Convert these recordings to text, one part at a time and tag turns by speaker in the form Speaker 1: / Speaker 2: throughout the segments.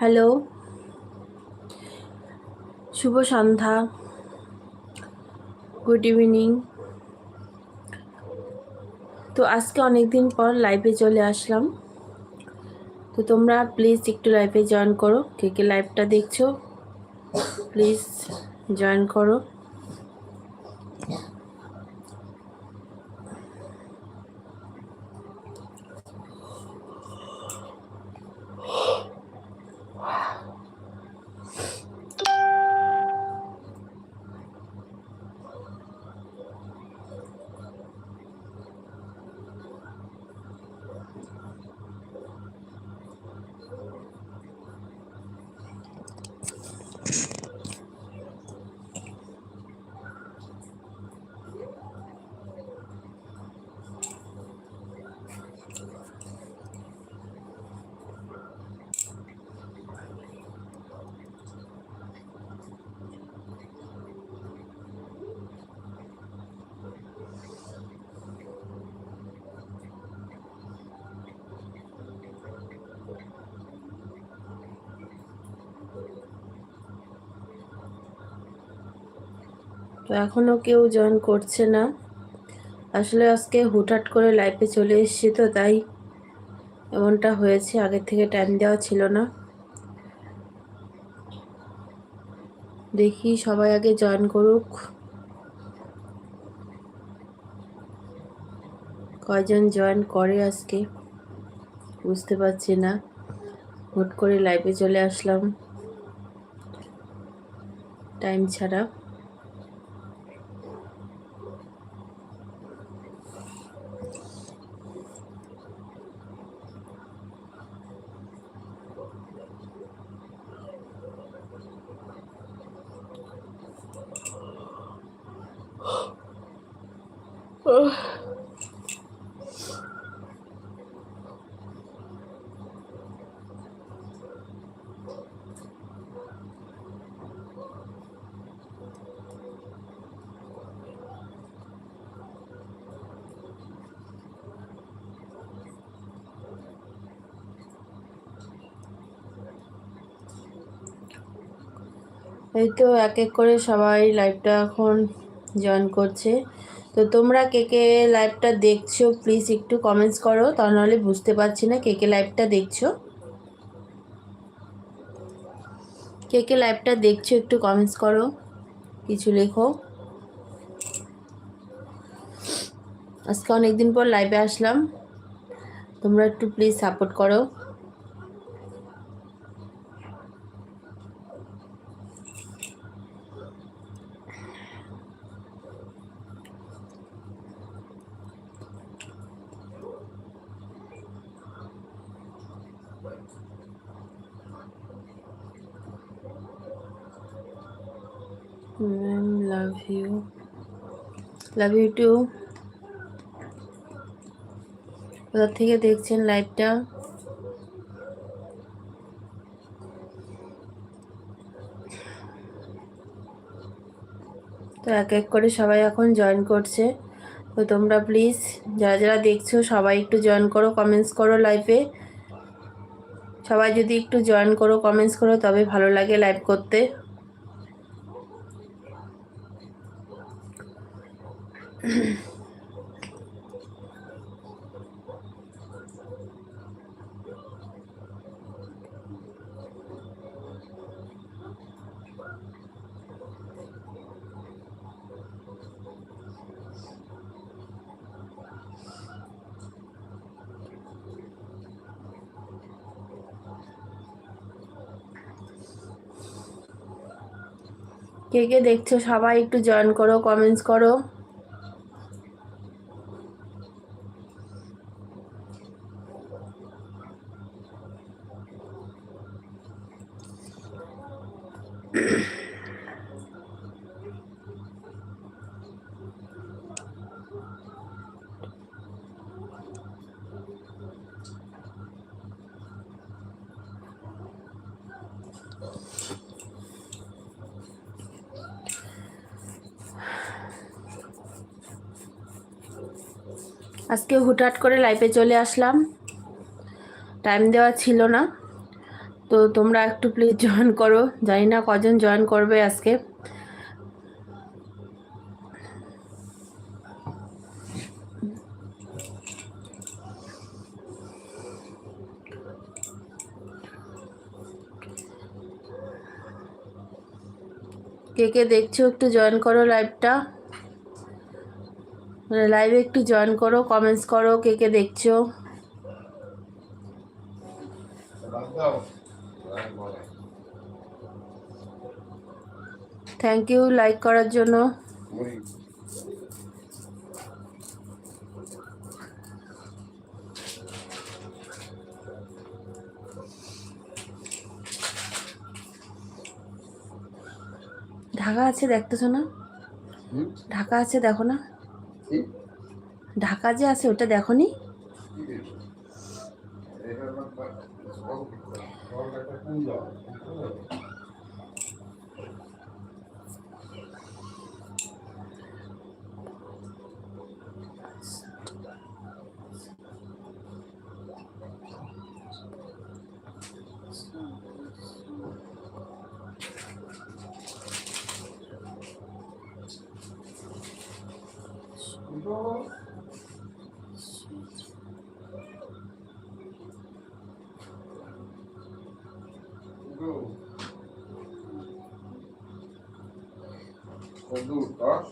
Speaker 1: Hello, শুভ সন্ধ্যা, good evening. তো আজকে অনেক দিন পর লাইভে চলে আসলাম। তো তোমরা প্লিজ একটু লাইভে জয়েন করো। কে কে লাইভটা দেখছ প্লিজ জয়েন করো। তো এখনও কেউ জয়েন করছে না। আসলে আজকে হুটহাট করে লাইফে চলে এসেছি তো, তাই এমনটা হয়েছে, আগের থেকে টাইম দেওয়া ছিল না। দেখি সবাই আগে জয়েন করুক। কয়জন জয়েন করে আজকে, বুঝতে পারছি না। হুট করে লাইভে চলে আসলাম। টাইম ছাড়া। এই তো এক এক করে সবাই লাইভটা এখন জয়েন করছে। তো তোমরা কে কে লাইভটা দেখছ প্লিজ একটু কমেন্টস করো তা নাহলে বুঝতে পারছি না কে কে লাইভটা দেখছ। কে কে লাইভটা দেখছ একটু কমেন্টস করো, কিছু লেখো। আজকে অনেকদিন পর লাইভে আসলাম, তোমরা একটু প্লিজ সাপোর্ট করো। Ma'am love you love you too কোথা থেকে দেখছেন লাইভটা তো এক এক করে সবাই এখন জয়েন করছে। তো তোমরা প্লিজ যারা যারা দেখছ সবাই একটু জয়েন করো কমেন্টস করো লাইভে সবাই যদি একটু জয়েন করো কমেন্টস করো তবে ভালো লাগে লাইভ করতে। কে কে দেখছ সবাই একটু জয়েন করো কমেন্টস করো। আজকে হুটহাট করে লাইফে চলে আসলাম। টাইম দেওয়া ছিল না। তো তোমরা একটু প্লিজ জয়েন করো। জানি না কজন জয়েন করবে আজকে। কে কে দেখছ একটু জয়েন করো লাইভটা লাইভে একটু জয়েন করো কমেন্টস করো কে কে দেখছ। থ্যাংক ইউ লাইক করার জন্য। ঢাকা আছে দেখতেছো না? ঢাকা আছে দেখো না? ঢাকা যে আছে ওটা দেখো নি
Speaker 2: Ficou duro, tá?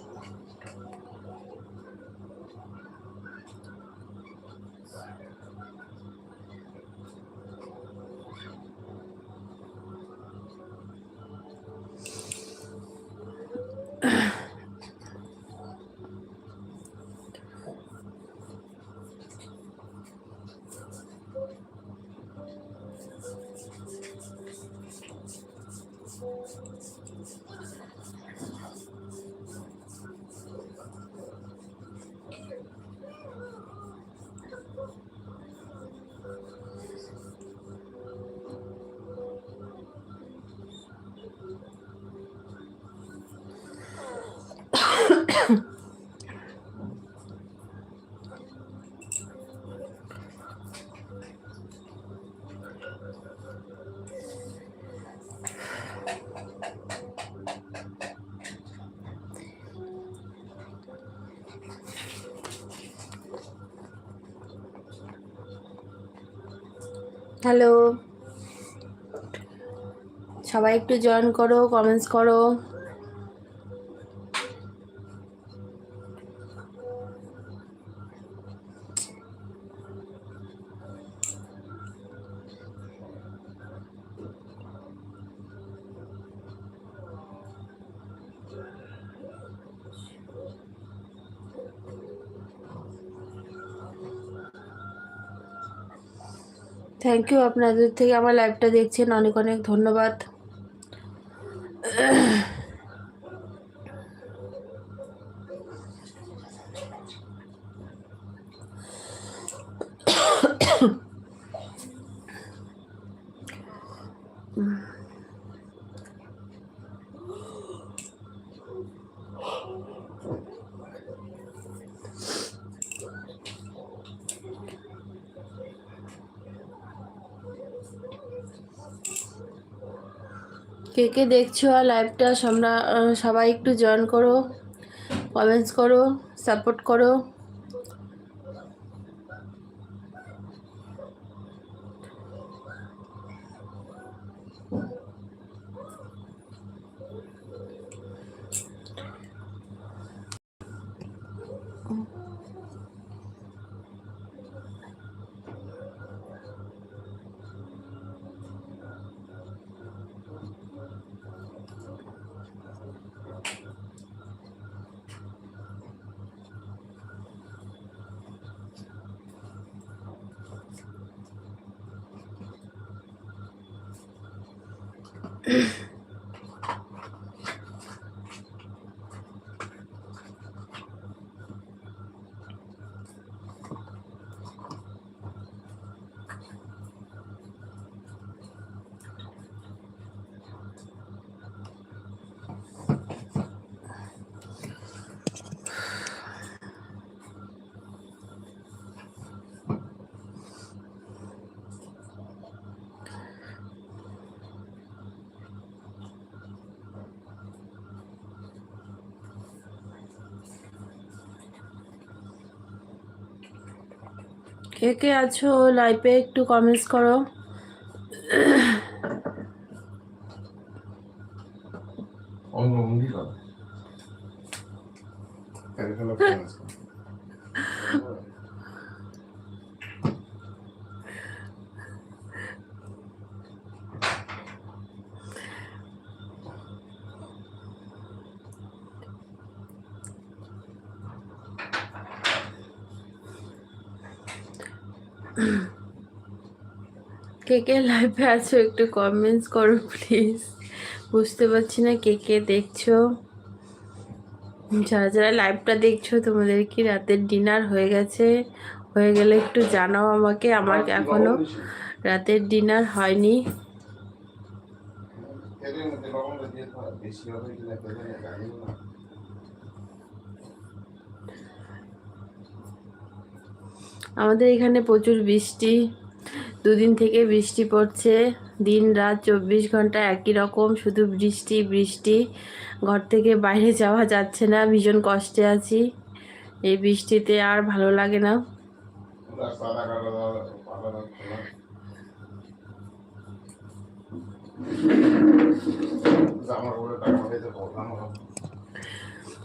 Speaker 2: হ্যালো। সবাই একটু জয়েন করো কমেন্টস করো। থ্যাংক ইউ আপনাদের থেকে আমার লাইভটা দেখছেন। অনেক অনেক ধন্যবাদ। কে কে দেখছ আর লাইভটা সবাই একটু জয়েন করো কমেন্টস করো সাপোর্ট করো।
Speaker 1: 嗯 কে কে আছো লাইভে একটু কমেন্টস করো।
Speaker 2: অঙ্গভঙ্গি করো।
Speaker 1: কে কে লাইভে আছো একটু কমেন্টস করো প্লিজ বুঝতে পারছি না কে কে দেখছ। যারা যারা লাইভটা দেখছ তোমাদের কি রাতের ডিনার হয়ে গেছে? হয়ে গেলে একটু জানাও আমাকে আমার এখনও রাতের ডিনার হয়নি। আমাদের এখানে প্রচুর বৃষ্টি। দুদিন থেকে বৃষ্টি পড়ছে। দিন রাত চব্বিশ ঘণ্টা একই রকম, শুধু বৃষ্টি বৃষ্টি। ঘর থেকে বাইরে যাওয়া যাচ্ছে না, ভীষণ কষ্টে আছি। এই বৃষ্টিতে আর ভালো লাগে না।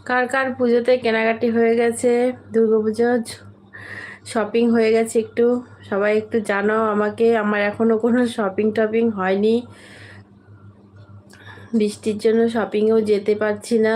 Speaker 1: কার কার পুজোতে কেনাকাটি হয়ে গেছে? দুর্গাপুজো শপিং হয়ে গেছে একটু। সবাই একটু জানাও আমাকে, আমার এখনও কোনো শপিং টপিং হয়নি। বৃষ্টির জন্য শপিংয়েও যেতে পারছি না।